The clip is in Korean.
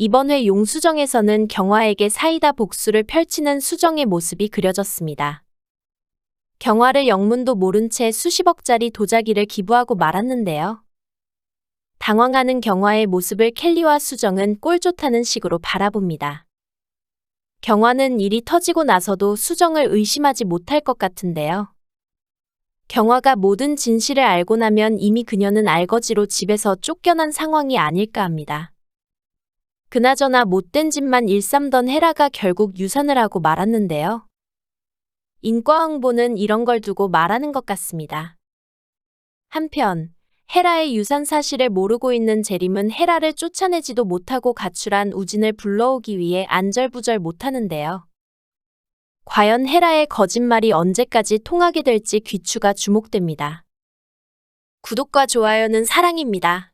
이번 회 용수정에서는 경화에게 사이다 복수를 펼치는 수정의 모습이 그려졌습니다. 경화를 영문도 모른 채 수십억짜리 도자기를 기부하고 말았는데요. 당황하는 경화의 모습을 켈리와 수정은 꼴 좋다는 식으로 바라봅니다. 경화는 일이 터지고 나서도 수정을 의심하지 못할 것 같은데요. 경화가 모든 진실을 알고 나면 이미 그녀는 알거지로 집에서 쫓겨난 상황이 아닐까 합니다. 그나저나 못된 짓만 일삼던 헤라가 결국 유산을 하고 말았는데요. 인과응보는 이런 걸 두고 말하는 것 같습니다. 한편, 헤라의 유산 사실을 모르고 있는 재림은 헤라를 쫓아내지도 못하고 가출한 우진을 불러오기 위해 안절부절 못하는데요. 과연 헤라의 거짓말이 언제까지 통하게 될지 귀추가 주목됩니다. 구독과 좋아요는 사랑입니다.